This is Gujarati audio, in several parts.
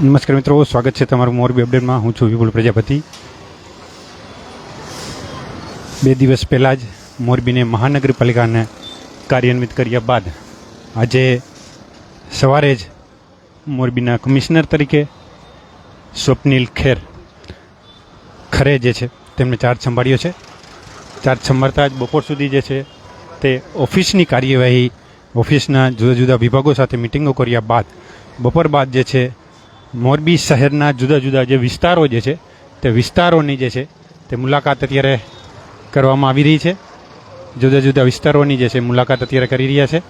નમસ્કાર મિત્રો, સ્વાગત છે તમારું મોરબી અપડેટમાં. હું છું વિપુલ પ્રજાપતિ. બે દિવસ પહેલાં જ મોરબીને મહાનગરપાલિકાને કાર્યાન્વિત કર્યા બાદ આજે સવારે જ મોરબીના કમિશનર તરીકે સ્વપ્નિલ ખેર ખરે જે છે, તેમને ચાર્જ સંભાળ્યો છે. ચાર્જ સંભાળતા જ બપોર સુધી જે છે, તે ઓફિસની કાર્યવાહી ઓફિસના જુદા જુદા વિભાગો સાથે મિટિંગો કર્યા બાદ, બપોર બાદ જે છે મોરબી શહેરના જુદા જુદા જે વિસ્તારો જે છે, તે વિસ્તારોની જે છે, તે મુલાકાત અત્યારે કરવામાં આવી રહી છે. જુદા જુદા વિસ્તારોની જે છે, મુલાકાત અત્યારે કરી રહ્યા છે.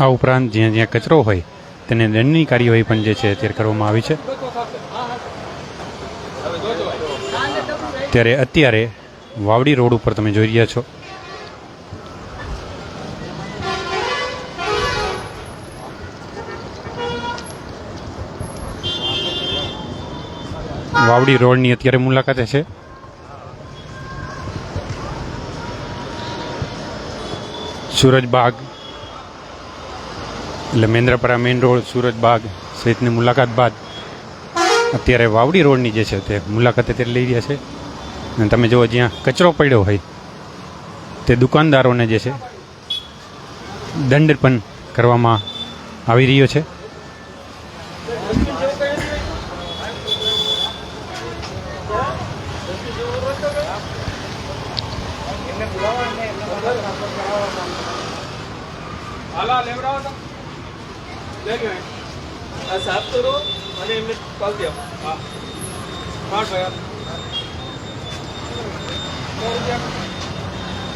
આ ઉપરાંત જ્યાં જ્યાં કચરો હોય, તેને દંડની કાર્યવાહી પણ જે છે, અત્યારે કરવામાં આવી છે. ત્યારે અત્યારે વાવડી રોડ ઉપર તમે જોઈ રહ્યા છો. વાવડી રોડની અત્યારે મુલાકાતે છે. સુરજબાગ એટલે મેન્દ્રપરા મેઇન રોડ સુરજબાગ સહિતની મુલાકાત બાદ અત્યારે વાવડી રોડની જે છે તે મુલાકાત અત્યારે લઈ રહ્યા છે. અને તમે જુઓ જ્યાં કચરો પડ્યો હોય, તે દુકાનદારોને જે છે દંડ પણ કરવામાં આવી રહ્યો છે. સાફ કરો અને એમને કોલ દો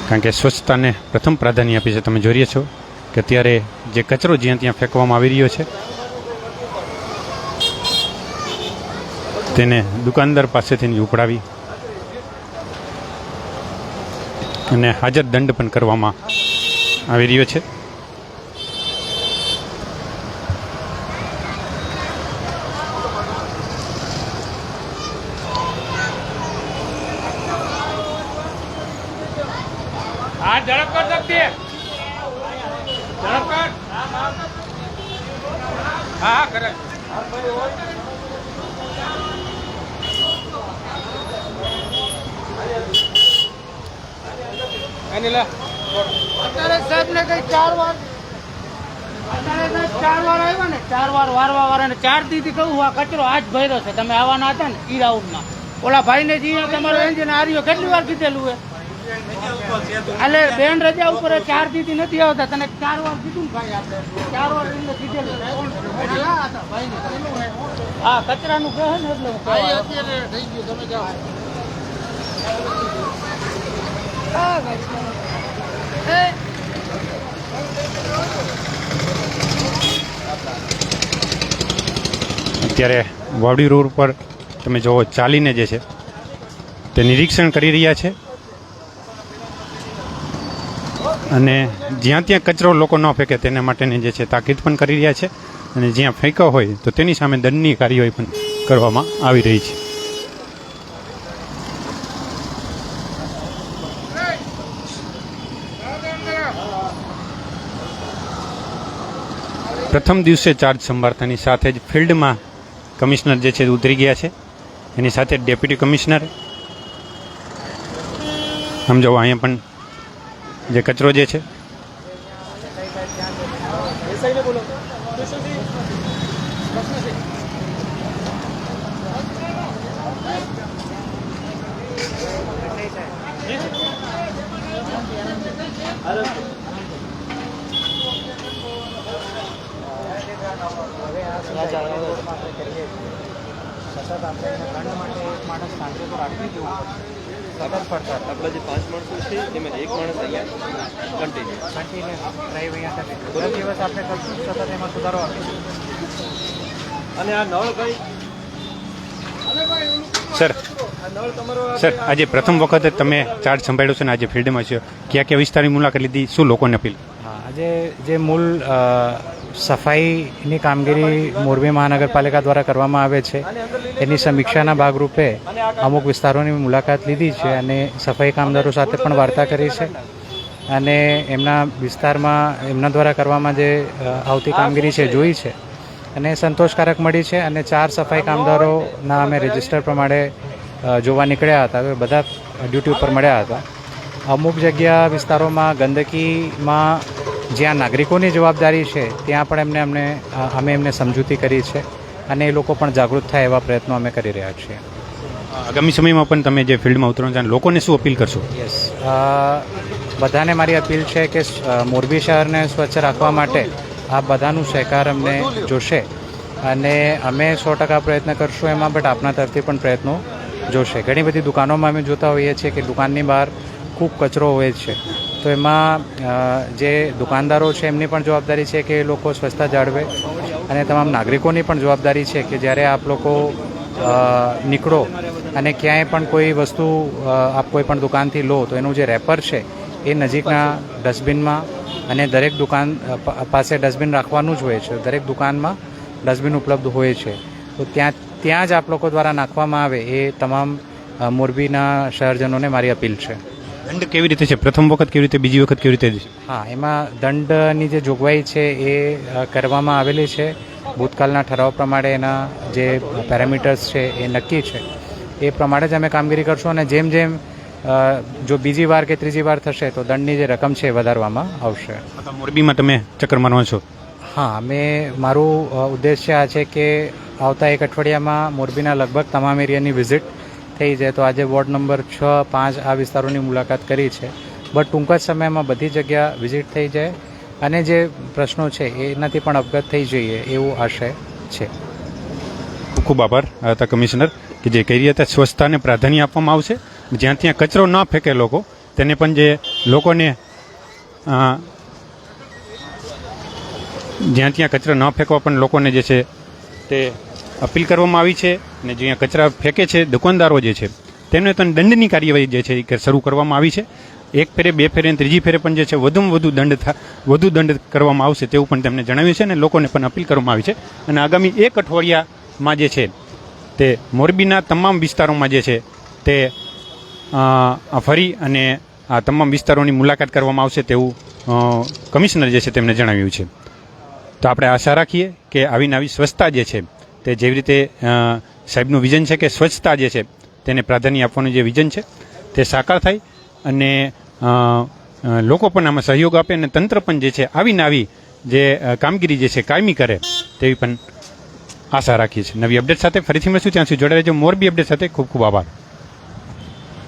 કારણ કે સ્વચ્છતાને પ્રથમ પ્રાધાન્ય આપી છે. તમે જોઈ રહ્યા છો કે અત્યારે જે કચરો જ્યાં ત્યાં ફેંકવામાં આવી રહ્યો છે તેને દુકાનદાર પાસેથી જ ઉપડાવી અને હાજર દંડ પણ કરવામાં આવી રહ્યો છે. હા ઝડપ હા હા, કરે. એની લે. અત્યારે સાહેબ ને કઈ ચાર વાર અત્યારે ચાર વાર આવ્યા ને ચાર વાર વારવા વાળા ચાર દીધી કહું આ કચરો આજ ભર્યો છે. તમે આવવાના હતા ને ઈ રાઉન્ડમાં ઓલા ભાઈ ને જી તમારો એન્જિન આર્યો કેટલી વાર કીધેલું હે એટલે બેન રજા ઉપર ચાર દીધી નથી આવતા. તને ચાર વાર કીધું ને ભાઈ આપણે. ચાર વાર કીધેલું. ભાઈને. હા કચરાનું કહે ને એટલે હું કહું. અત્યારે વાવડી રોડ પર તમે જોવો, ચાલીને જે છે, તે નિરીક્ષણ કરી રહ્યા છે. અને જ્યાં ત્યાં કચરો લોકો ન ફેંકે તેના માટેની જે છે, તાકીદ પણ કરી રહ્યા છે. અને જ્યાં ફેંક્યો હોય તો તેની સામે દંડની કાર્યવાહી પણ કરવામાં આવી રહી છે. પ્રથમ દિવસે ચાર્જ સંભાળતાની સાથે જ ફિલ્ડમાં કમિશનર જે છે ઉતરી ગયા છે. એની સાથે ડેપ્યુટી કમિશનર સમજો અહીંયા પણ જે કચરો જે છે. એસઆઈને બોલો સતત આપણે દંડ માટે એક માણસ સાંજે તો રાખવી જ સતત પડતા આપણા જે પાંચ માણસો છે એમાં એક માણસ અહીંયા કન્ટિન્યુ કન્ટિન્યુ ડ્રાઈવ અહીંયા થતી દસ દિવસ આપણે કરશું સતત એમાં સુધારો આપીશું. અને આ નળ કઈ સર આ નળ તમારો આ સર આજે પ્રથમ વખત તમે ચાર્જ સંભાળ્યો છે ને આજે ફિલ્ડમાં છે. કયા કયા વિસ્તારની મુલાકાત લીધી? શું લોકોને અપીલ? હા આજે જે મૂળ સફાઈની કામગીરી મોરબી મહાનગરપાલિકા દ્વારા કરવામાં આવે છે. એની સમીક્ષાના ભાગરૂપે અમુક વિસ્તારોની મુલાકાત લીધી છે અને સફાઈ કામદારો સાથે પણ વાર્તા કરી છે. અને એમના વિસ્તારમાં એમના દ્વારા કરવામાં જે આવતી કામગીરી છે, જોઈ છે. અને સંતોષકારક મળી છે અને ચાર સફાઈ કામદારોના અમે રજિસ્ટર પ્રમાણે જોવા નીકળ્યા હતા. બધા ડ્યુટી ઉપર મળ્યા હતા. અમુક જગ્યા વિસ્તારોમાં ગંદકીમાં જ્યાં નાગરિકોની જવાબદારી છે ત્યાં પણ એમને અમને અમે એમને સમજૂતી કરી છે અને એ લોકો પણ જાગૃત થાય એવા પ્રયત્નો અમે કરી રહ્યા છીએ. આગામી સમયમાં પણ તમે જે ફિલ્ડમાં ઉતરો છે લોકોને શું અપીલ કરશો? યસ બધાને મારી અપીલ છે કે મોરબી શહેરને સ્વચ્છ રાખવા માટે આ બધાનું સહકાર અમને જોશે અને અમે સો ટકા પ્રયત્ન કરશું એમાં બટ આપના તરફથી પણ પ્રયત્નો જોશે. ઘણી બધી દુકાનોમાં અમે જોતા હોઈએ છીએ કે દુકાનની બહાર ખૂબ કચરો હોય છે. તો એમાં જે દુકાનદારો છે, એમની પણ જવાબદારી છે કે એ લોકો સ્વચ્છતા જાળવે અને તમામ નાગરિકોની પણ જવાબદારી છે કે જ્યારે આપ લોકો નીકળો અને ક્યાંય પણ કોઈ વસ્તુ આપ કોઈ પણ દુકાનથી લો, તો એનું જે રેપર છે, એ નજીકના ડસ્ટબિનમાં અને દરેક દુકાન પાસે ડસ્ટબિન રાખવાનું જ હોય છે. દરેક દુકાનમાં ડસ્ટબિન ઉપલબ્ધ હોય છે. તો ત્યાં ત્યાં જ આપ લોકો દ્વારા નાખવામાં આવે એ તમામ મોરબીના શહેરજનોને મારી અપીલ છે. દંડ કેવી રીતે છે? પ્રથમ વખત કેવી રીતે બીજી વખત કેવી રીતે હા એમાં દંડની જે જોગવાઈ છે એ કરવામાં આવેલી છે. ભૂતકાળના ઠરાવ પ્રમાણે એના જે પેરામીટર્સ છે એ નક્કી છે. એ પ્રમાણે જ અમે કામગીરી કરશું અને જેમ જેમ જો બીજી વાર કે ત્રીજી વાર થશે તો દંડની જે રકમ છે એ વધારવામાં આવશે. મોરબીમાં તમે ચક્કર મારવા છો? હા અમે મારું ઉદ્દેશ્ય આ છે કે આવતા એક અઠવાડિયામાં મોરબીના લગભગ તમામ એરિયાની વિઝિટ થઈ જાય તો આજે વોર્ડ નંબર છ, પાંચ આ વિસ્તારોની મુલાકાત કરી છે. બટ ટૂંક જ સમયમાં બધી જગ્યા વિઝિટ થઈ જાય અને જે પ્રશ્નો છે એનાથી પણ અવગત થઈ જઈએ એવો આશય છે. ખૂબ આભાર હતા કમિશનર, કે જે રહ્યા હતા સ્વચ્છતાને પ્રાધાન્ય આપવામાં આવશે. જ્યાં ત્યાં કચરો ન ફેંકે લોકો, તેને પણ જે લોકોને જ્યાં ત્યાં કચરો ન ફેંકવા પણ લોકોને જે છે તે અપીલ કરવામાં આવી છે અને જ્યાં કચરા ફેંકે છે, દુકાનદારો જે છે, તેમને તો દંડની કાર્યવાહી જે છે એ શરૂ કરવામાં આવી છે. એક ફેરે, બે ફેરે ત્રીજી ફેરે પણ જે છે વધુમાં વધુ દંડ વધુ દંડ કરવામાં આવશે તેવું પણ તેમને જણાવ્યું છે અને લોકોને પણ અપીલ કરવામાં આવી છે. અને આગામી એક અઠવાડિયામાં જે છે તે મોરબીના તમામ વિસ્તારોમાં જે છે તે ફરી અને આ તમામ વિસ્તારોની મુલાકાત કરવામાં આવશે તેવું કમિશનર જે છે તેમને જણાવ્યું છે. તો આપણે આશા રાખીએ કે આવીને આવી સ્વચ્છતા જે છે તે જેવી રીતે સાહેબનું વિઝન છે કે સ્વચ્છતા જે છે, તેને પ્રાધાન્ય આપવાનું જે વિઝન છે, તે સાકાર થાય અને લોકો પણ આમાં સહયોગ આપે અને તંત્ર પણ જે છે, આવીને આવી જે કામગીરી જે છે, કાયમી કરે, તેવી પણ આશા રાખીએ છીએ. નવી અપડેટ સાથે ફરીથી મળશું. ત્યાં સુધી જોડાઈ રહેજો. મોરબી અપડેટ સાથે ખૂબ ખૂબ આભાર.